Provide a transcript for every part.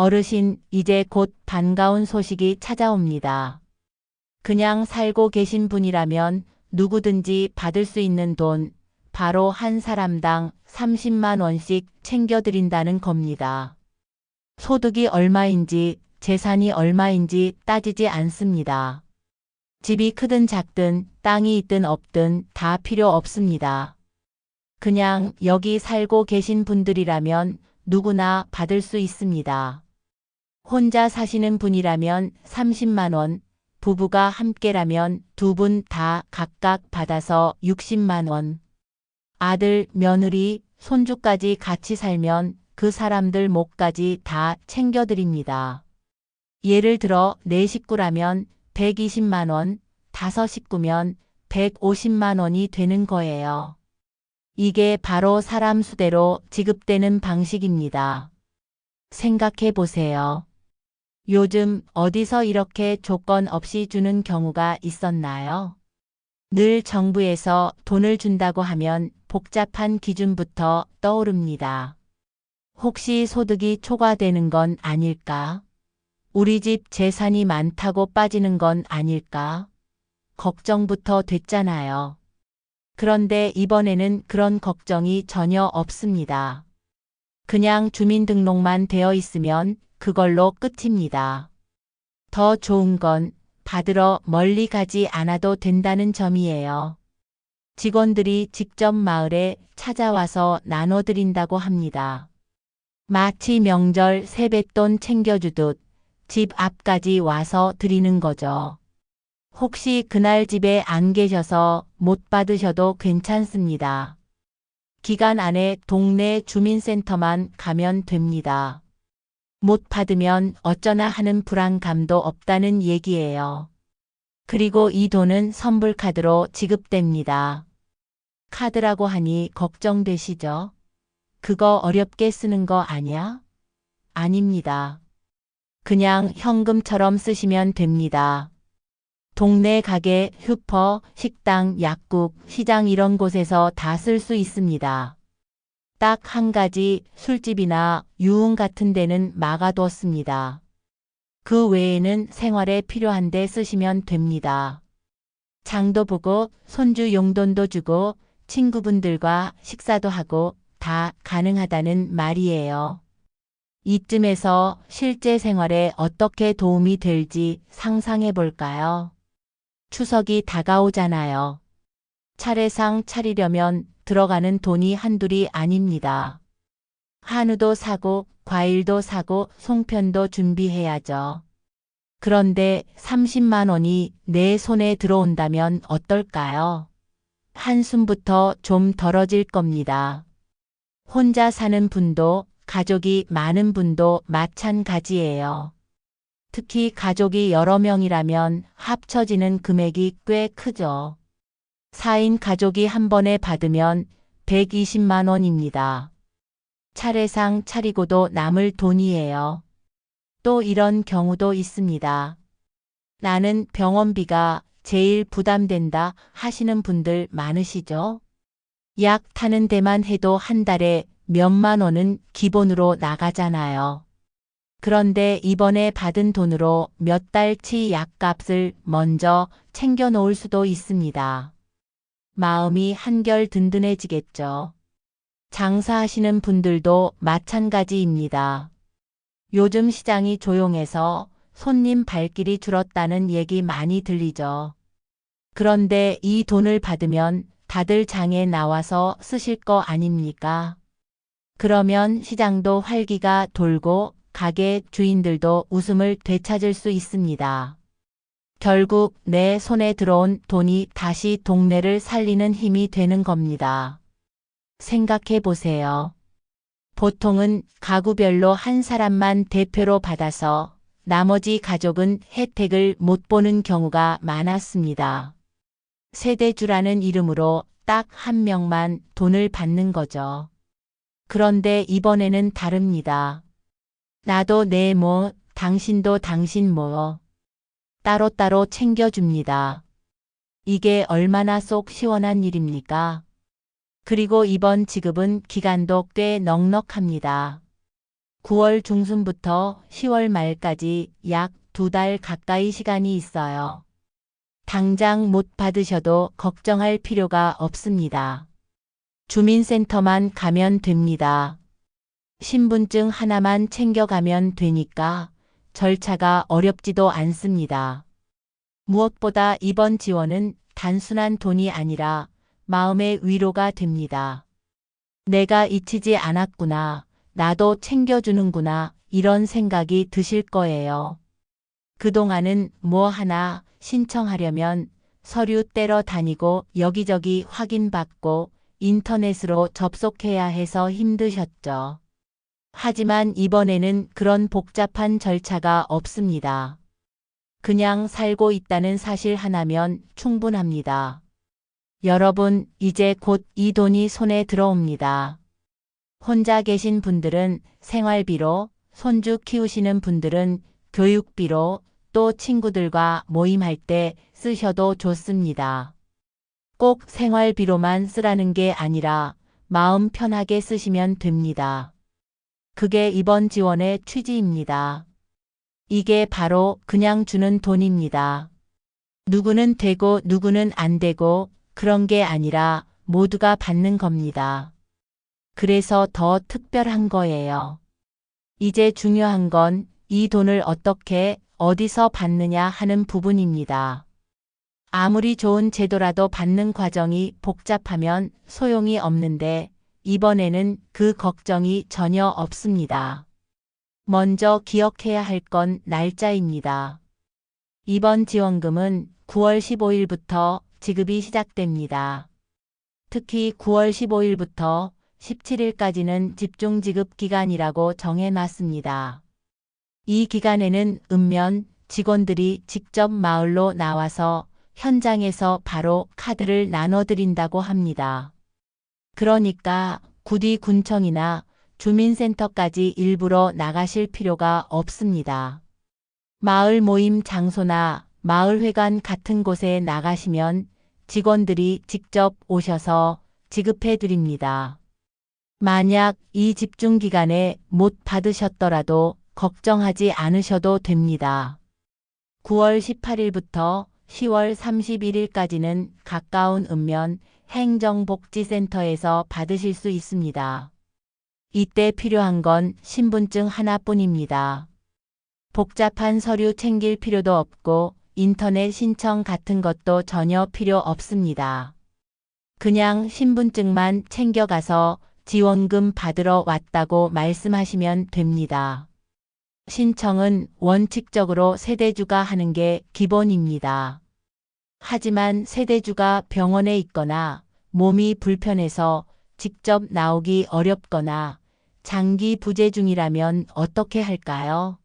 어르신, 이제 곧 반가운 소식이 찾아옵니다. 그냥 살고 계신 분이라면 누구든지 받을 수 있는 돈, 바로 한 사람당 30만 원씩 챙겨드린다는 겁니다. 소득이 얼마인지, 재산이 얼마인지 따지지 않습니다. 집이 크든 작든, 땅이 있든 없든 다 필요 없습니다. 그냥 여기 살고 계신 분들이라면 누구나 받을 수 있습니다. 혼자 사시는 분이라면 30만 원, 부부가 함께라면 두 분 다 각각 받아서 60만 원. 아들, 며느리, 손주까지 같이 살면 그 사람들 목까지 다 챙겨드립니다. 예를 들어 네 식구라면 120만 원, 다섯 식구면 150만 원이 되는 거예요. 이게 바로 사람 수대로 지급되는 방식입니다. 생각해 보세요. 요즘 어디서 이렇게 조건 없이 주는 경우가 있었나요? 늘 정부에서 돈을 준다고 하면 복잡한 기준부터 떠오릅니다. 혹시 소득이 초과되는 건 아닐까? 우리 집 재산이 많다고 빠지는 건 아닐까? 걱정부터 됐잖아요. 그런데 이번에는 그런 걱정이 전혀 없습니다. 그냥 주민등록만 되어 있으면 그걸로 끝입니다. 더 좋은 건 받으러 멀리 가지 않아도 된다는 점이에요. 직원들이 직접 마을에 찾아와서 나눠드린다고 합니다. 마치 명절 세뱃돈 챙겨주듯 집 앞까지 와서 드리는 거죠. 혹시 그날 집에 안 계셔서 못 받으셔도 괜찮습니다. 기간 안에 동네 주민센터만 가면 됩니다. 못 받으면 어쩌나 하는 불안감도 없다는 얘기예요. 그리고 이 돈은 선불카드로 지급됩니다. 카드라고 하니 걱정되시죠? 그거 어렵게 쓰는 거 아니야? 아닙니다. 그냥 현금처럼 쓰시면 됩니다. 동네 가게, 슈퍼, 식당, 약국, 시장 이런 곳에서 다 쓸 수 있습니다. 딱 한 가지 술집이나 유흥 같은 데는 막아두었습니다. 그 외에는 생활에 필요한 데 쓰시면 됩니다. 장도 보고 손주 용돈도 주고 친구분들과 식사도 하고 다 가능하다는 말이에요. 이쯤에서 실제 생활에 어떻게 도움이 될지 상상해 볼까요? 추석이 다가오잖아요. 차례상 차리려면 들어가는 돈이 한둘이 아닙니다. 한우도 사고, 과일도 사고, 송편도 준비해야죠. 그런데 30만 원이 내 손에 들어온다면 어떨까요? 한숨부터 좀 덜어질 겁니다. 혼자 사는 분도 가족이 많은 분도 마찬가지예요. 특히 가족이 여러 명이라면 합쳐지는 금액이 꽤 크죠. 4인 가족이 한 번에 받으면 120만 원입니다. 차례상 차리고도 남을 돈이에요. 또 이런 경우도 있습니다. 나는 병원비가 제일 부담된다 하시는 분들 많으시죠? 약 타는 데만 해도 한 달에 몇만 원은 기본으로 나가잖아요. 그런데 이번에 받은 돈으로 몇 달치 약값을 먼저 챙겨 놓을 수도 있습니다. 마음이 한결 든든해지겠죠. 장사하시는 분들도 마찬가지입니다. 요즘 시장이 조용해서 손님 발길이 줄었다는 얘기 많이 들리죠. 그런데 이 돈을 받으면 다들 장에 나와서 쓰실 거 아닙니까? 그러면 시장도 활기가 돌고 가게 주인들도 웃음을 되찾을 수 있습니다. 결국 내 손에 들어온 돈이 다시 동네를 살리는 힘이 되는 겁니다. 생각해 보세요. 보통은 가구별로 한 사람만 대표로 받아서 나머지 가족은 혜택을 못 보는 경우가 많았습니다. 세대주라는 이름으로 딱 한 명만 돈을 받는 거죠. 그런데 이번에는 다릅니다. 나도 내 뭐, 당신도 당신 뭐. 따로따로 챙겨줍니다. 이게 얼마나 속 시원한 일입니까? 그리고 이번 지급은 기간도 꽤 넉넉합니다. 9월 중순부터 10월 말까지 약 두 달 가까이 시간이 있어요. 당장 못 받으셔도 걱정할 필요가 없습니다. 주민센터만 가면 됩니다. 신분증 하나만 챙겨가면 되니까 절차가 어렵지도 않습니다. 무엇보다 이번 지원은 단순한 돈이 아니라 마음의 위로가 됩니다. 내가 잊히지 않았구나. 나도 챙겨주는구나. 이런 생각이 드실 거예요. 그동안은 뭐 하나 신청하려면 서류 떼러 다니고 여기저기 확인받고 인터넷으로 접속해야 해서 힘드셨죠. 하지만 이번에는 그런 복잡한 절차가 없습니다. 그냥 살고 있다는 사실 하나면 충분합니다. 여러분, 이제 곧 이 돈이 손에 들어옵니다. 혼자 계신 분들은 생활비로, 손주 키우시는 분들은 교육비로, 또 친구들과 모임할 때 쓰셔도 좋습니다. 꼭 생활비로만 쓰라는 게 아니라 마음 편하게 쓰시면 됩니다. 그게 이번 지원의 취지입니다. 이게 바로 그냥 주는 돈입니다. 누구는 되고 누구는 안 되고 그런 게 아니라 모두가 받는 겁니다. 그래서 더 특별한 거예요. 이제 중요한 건 이 돈을 어떻게 어디서 받느냐 하는 부분입니다. 아무리 좋은 제도라도 받는 과정이 복잡하면 소용이 없는데 이번에는 그 걱정이 전혀 없습니다. 먼저 기억해야 할 건 날짜입니다. 이번 지원금은 9월 15일부터 지급이 시작됩니다. 특히 9월 15일부터 17일까지는 집중 지급 기간이라고 정해놨습니다. 이 기간에는 읍면 직원들이 직접 마을로 나와서 현장에서 바로 카드를 나눠드린다고 합니다. 그러니까 구디 군청이나 주민센터까지 일부러 나가실 필요가 없습니다. 마을 모임 장소나 마을회관 같은 곳에 나가시면 직원들이 직접 오셔서 지급해 드립니다. 만약 이 집중 기간에 못 받으셨더라도 걱정하지 않으셔도 됩니다. 9월 18일부터 10월 31일까지는 가까운 읍면 행정복지센터에서 받으실 수 있습니다. 이때 필요한 건 신분증 하나뿐입니다. 복잡한 서류 챙길 필요도 없고 인터넷 신청 같은 것도 전혀 필요 없습니다. 그냥 신분증만 챙겨가서 지원금 받으러 왔다고 말씀하시면 됩니다. 신청은 원칙적으로 세대주가 하는 게 기본입니다. 하지만 세대주가 병원에 있거나 몸이 불편해서 직접 나오기 어렵거나 장기 부재 중이라면 어떻게 할까요?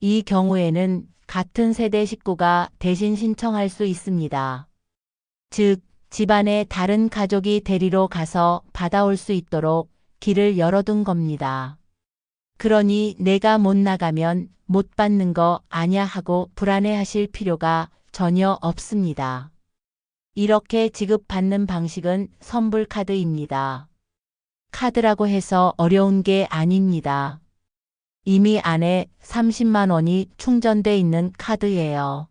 이 경우에는 같은 세대 식구가 대신 신청할 수 있습니다. 즉, 집안의 다른 가족이 데리러 가서 받아올 수 있도록 길을 열어둔 겁니다. 그러니 내가 못 나가면 못 받는 거 아냐 하고 불안해 하실 필요가 전혀 없습니다. 이렇게 지급받는 방식은 선불카드입니다. 카드라고 해서 어려운 게 아닙니다. 이미 안에 30만 원이 충전돼 있는 카드예요.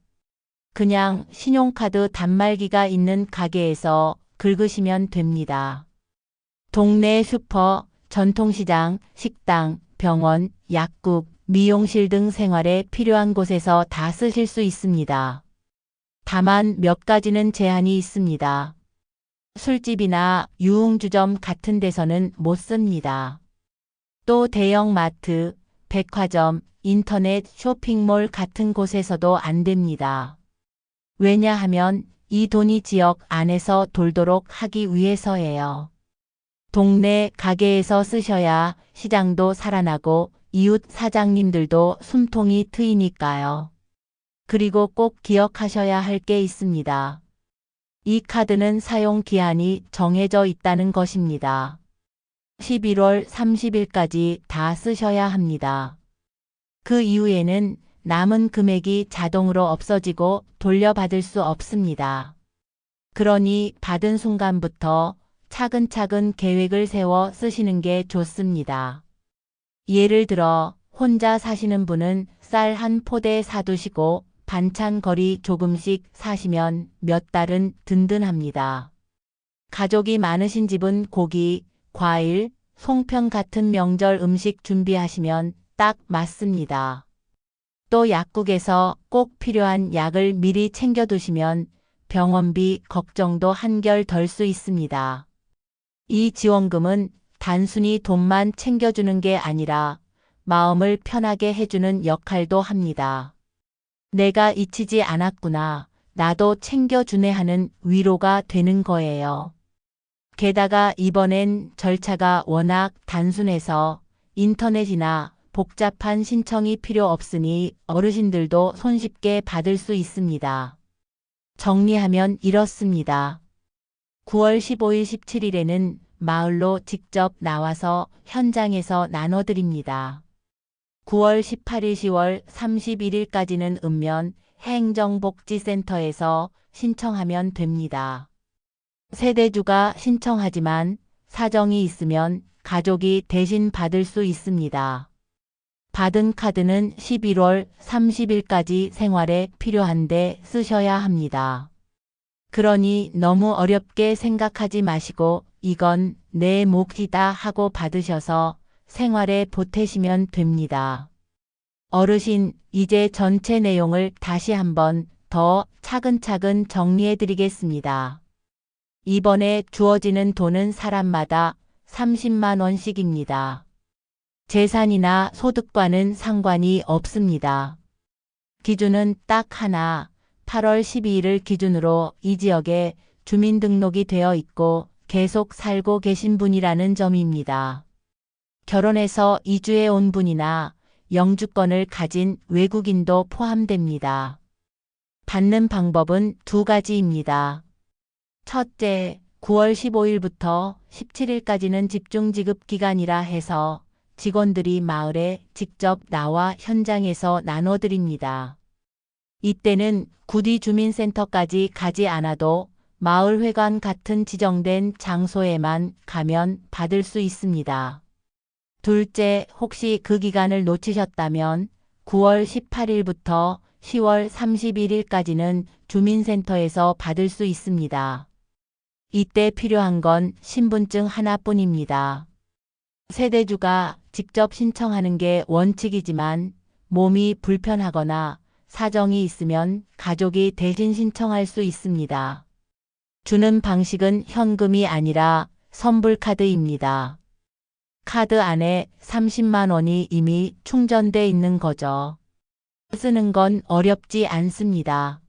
그냥 신용카드 단말기가 있는 가게에서 긁으시면 됩니다. 동네 슈퍼, 전통시장, 식당, 병원, 약국, 미용실 등 생활에 필요한 곳에서 다 쓰실 수 있습니다. 다만 몇 가지는 제한이 있습니다. 술집이나 유흥주점 같은 데서는 못 씁니다. 또 대형 마트, 백화점, 인터넷 쇼핑몰 같은 곳에서도 안 됩니다. 왜냐하면 이 돈이 지역 안에서 돌도록 하기 위해서예요. 동네 가게에서 쓰셔야 시장도 살아나고 이웃 사장님들도 숨통이 트이니까요. 그리고 꼭 기억하셔야 할 게 있습니다. 이 카드는 사용 기한이 정해져 있다는 것입니다. 11월 30일까지 다 쓰셔야 합니다. 그 이후에는 남은 금액이 자동으로 없어지고 돌려받을 수 없습니다. 그러니 받은 순간부터 차근차근 계획을 세워 쓰시는 게 좋습니다. 예를 들어 혼자 사시는 분은 쌀 한 포대 사두시고 반찬 거리 조금씩 사시면 몇 달은 든든합니다. 가족이 많으신 집은 고기, 과일, 송편 같은 명절 음식 준비하시면 딱 맞습니다. 또 약국에서 꼭 필요한 약을 미리 챙겨두시면 병원비 걱정도 한결 덜 수 있습니다. 이 지원금은 단순히 돈만 챙겨주는 게 아니라 마음을 편하게 해주는 역할도 합니다. 내가 잊히지 않았구나. 나도 챙겨주네 하는 위로가 되는 거예요. 게다가 이번엔 절차가 워낙 단순해서 인터넷이나 복잡한 신청이 필요 없으니 어르신들도 손쉽게 받을 수 있습니다. 정리하면 이렇습니다. 9월 15일 17일에는 마을로 직접 나와서 현장에서 나눠드립니다. 9월 18일 10월 31일까지는 읍면 행정복지센터에서 신청하면 됩니다. 세대주가 신청하지만 사정이 있으면 가족이 대신 받을 수 있습니다. 받은 카드는 11월 30일까지 생활에 필요한데 쓰셔야 합니다. 그러니 너무 어렵게 생각하지 마시고 이건 내 몫이다 하고 받으셔서 생활에 보태시면 됩니다. 어르신, 이제 전체 내용을 다시 한번 더 차근차근 정리해 드리겠습니다. 이번에 주어지는 돈은 사람마다 30만 원씩입니다. 재산이나 소득과는 상관이 없습니다. 기준은 딱 하나, 8월 12일을 기준으로 이 지역에 주민등록이 되어 있고 계속 살고 계신 분이라는 점입니다. 결혼해서 이주해 온 분이나 영주권을 가진 외국인도 포함됩니다. 받는 방법은 두 가지입니다. 첫째, 9월 15일부터 17일까지는 집중 지급 기간이라 해서 직원들이 마을에 직접 나와 현장에서 나눠드립니다. 이때는 구디 주민센터까지 가지 않아도 마을회관 같은 지정된 장소에만 가면 받을 수 있습니다. 둘째, 혹시 그 기간을 놓치셨다면 9월 18일부터 10월 31일까지는 주민센터에서 받을 수 있습니다. 이때 필요한 건 신분증 하나뿐입니다. 세대주가 직접 신청하는 게 원칙이지만 몸이 불편하거나 사정이 있으면 가족이 대신 신청할 수 있습니다. 주는 방식은 현금이 아니라 선불카드입니다. 카드 안에 30만 원이 이미 충전돼 있는 거죠. 쓰는 건 어렵지 않습니다.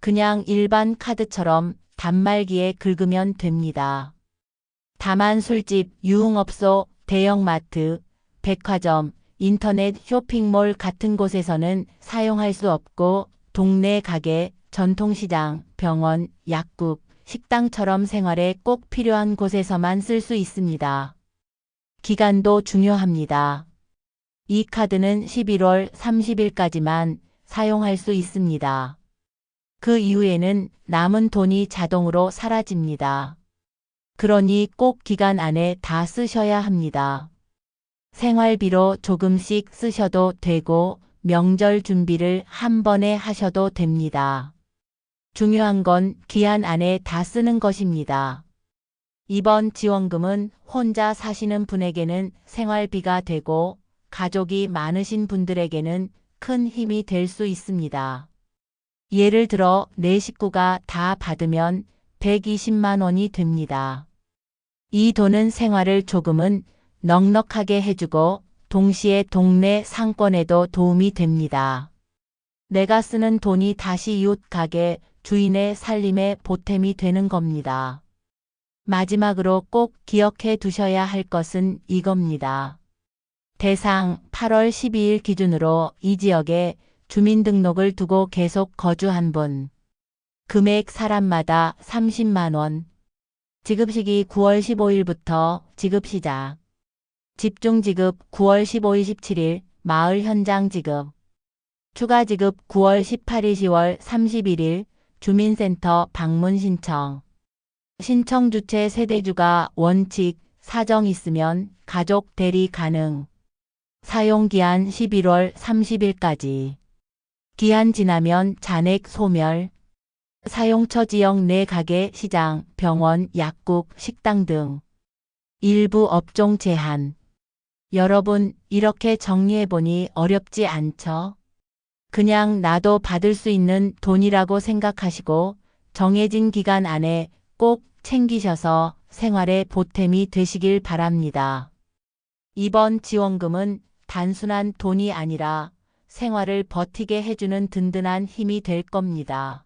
그냥 일반 카드처럼 단말기에 긁으면 됩니다. 다만 술집, 유흥업소, 대형마트, 백화점, 인터넷 쇼핑몰 같은 곳에서는 사용할 수 없고 동네 가게, 전통시장, 병원, 약국, 식당처럼 생활에 꼭 필요한 곳에서만 쓸 수 있습니다. 기간도 중요합니다. 이 카드는 11월 30일까지만 사용할 수 있습니다. 그 이후에는 남은 돈이 자동으로 사라집니다. 그러니 꼭 기간 안에 다 쓰셔야 합니다. 생활비로 조금씩 쓰셔도 되고 명절 준비를 한 번에 하셔도 됩니다. 중요한 건 기한 안에 다 쓰는 것입니다. 이번 지원금은 혼자 사시는 분에게는 생활비가 되고 가족이 많으신 분들에게는 큰 힘이 될 수 있습니다. 예를 들어 내 식구가 다 받으면 120만 원이 됩니다. 이 돈은 생활을 조금은 넉넉하게 해주고 동시에 동네 상권에도 도움이 됩니다. 내가 쓰는 돈이 다시 이웃 가게 주인의 살림에 보탬이 되는 겁니다. 마지막으로 꼭 기억해 두셔야 할 것은 이겁니다. 대상 8월 12일 기준으로 이 지역에 주민등록을 두고 계속 거주한 분. 금액 사람마다 30만 원. 지급시기 9월 15일부터 지급 시작. 집중 지급 9월 15일 17일 마을 현장 지급. 추가 지급 9월 18일 10월 31일 주민센터 방문 신청. 신청 주체 세대주가 원칙 사정 있으면 가족 대리 가능. 사용기한 11월 30일까지. 기한 지나면 잔액 소멸. 사용처 지역 내 가게, 시장, 병원, 약국, 식당 등 일부 업종 제한. 여러분, 이렇게 정리해보니 어렵지 않죠? 그냥 나도 받을 수 있는 돈이라고 생각하시고 정해진 기간 안에 꼭 챙기셔서 생활에 보탬이 되시길 바랍니다. 이번 지원금은 단순한 돈이 아니라 생활을 버티게 해주는 든든한 힘이 될 겁니다.